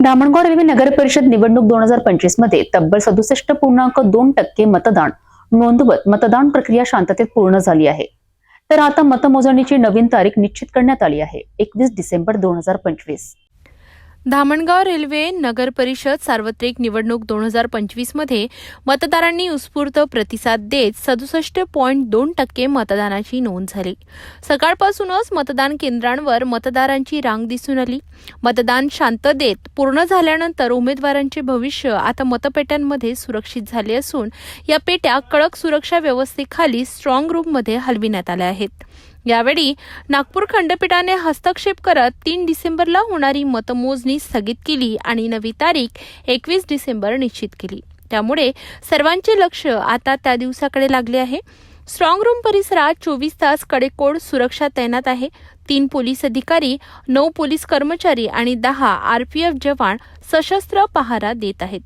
Dhamangaon railway नगर परिषद निवडणूक दोन हजार पंचवीसमध्ये तब्बल सदुसष्ट पूर्णांक दोन टक्के मतदान नोंदवत मतदान प्रक्रिया शांततेत पूर्ण झाली आहे. तर आता मतमोजणीची नवीन तारीख निश्चित करण्यात आली आहे. एकवीस डिसेंबर दोन हजार पंचवीस. धामणगाव रेल्वे नगर परिषद सार्वत्रिक निवडणूक दोन हजार पंचवीसमध्ये मतदारांनी उत्स्फूर्त प्रतिसाद देत सदुसष्ट पॉईंट दोन टक्के मतदानाची नोंद झाली. सकाळपासूनच मतदान केंद्रांवर मतदारांची रांग दिसून आली. मतदान शांत देत पूर्ण झाल्यानंतर उमेदवारांचे भविष्य आता मतपेट्यांमध्ये सुरक्षित झाले असून या पेट्या कडक सुरक्षा व्यवस्थेखाली स्ट्रॉंग रूममध्ये हलविण्यात आल्या आहेत. यावेळी नागपूर खंडपीठाने हस्तक्षेप करत तीन डिसेंबरला होणारी मतमोजणी स्थगित केली आणि नवी तारीख एकवीस डिसेंबर निश्चित केली. त्यामुळे सर्वांचे लक्ष आता त्या दिवसाकडे लागले आहे. स्ट्रॉंग रूम परिसरात चोवीस तास कडेकोड सुरक्षा तैनात आहे. तीन पोलीस अधिकारी नऊ पोलीस कर्मचारी आणि दहा आरपीएफ जवान सशस्त्र पहारा देत आहेत.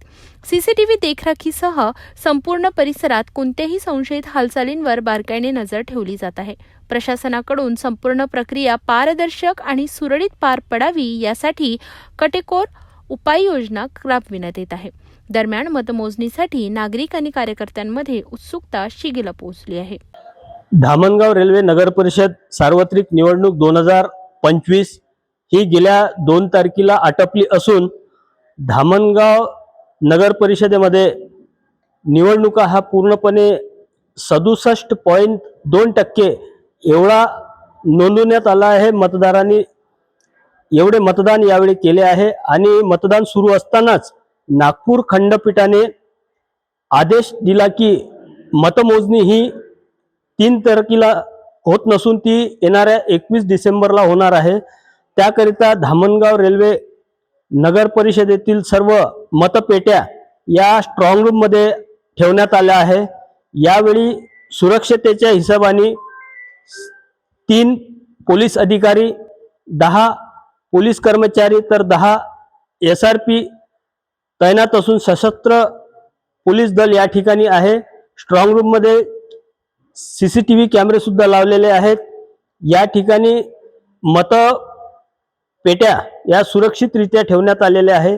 सीसीटीव्ही देखरेखीसह संपूर्ण परिसरात कोणत्याही संशयित हालचालींवर बारकाईने नजर ठेवली जात आहे. प्रशासनाकडून संपूर्ण प्रक्रिया पारदर्शक आणि सुरळीत पार पडावी यासाठी कटेकोर उपाययोजना राबविण्यात येत आहे. दरम्यान मतमोजणीसाठी नागरिक आणि कार्यकर्त्यांमध्ये उत्सुकता शिगेला पोहोचली आहे. धामणगाव रेल्वे नगर परिषद सार्वत्रिक निवडणूक दोन हजार पंचवीस ही गेल्या दोन तारखेला आटपली असून धामणगाव नगर परिषदेमध्ये निवडणुका हा पूर्णपणे सदुसष्ट पॉईंट दोन टक्के एवढा नोंदवण्यात आला आहे. मतदारांनी एवढे मतदान यावेळी केले आहे आणि मतदान सुरू असतानाच नागपूर खंडपीठाने आदेश दिला की मतमोजणी ही तीन तारखेला होत नसून ती येणाऱ्या एकवीस डिसेंबरला होणार आहे. त्याकरिता धामणगाव रेल्वे नगर परिषदेतील सर्व मतपेट्या या स्ट्रॉंग रूममध्ये ठेवण्यात आल्या आहे. यावेळी सुरक्षतेच्या हिशोबाने तीन पोलीस अधिकारी दहा पोलीस कर्मचारी तर दहा एस आर पी तैनात असून सशस्त्र पोलीस दल या ठिकाणी आहे. स्ट्रॉंग रूममध्ये सी सी टी व्ही कॅमेरेसुद्धा लावलेले आहेत. या ठिकाणी मत पेट्या या सुरक्षितरित्या ठेवण्यात आलेल्या आहे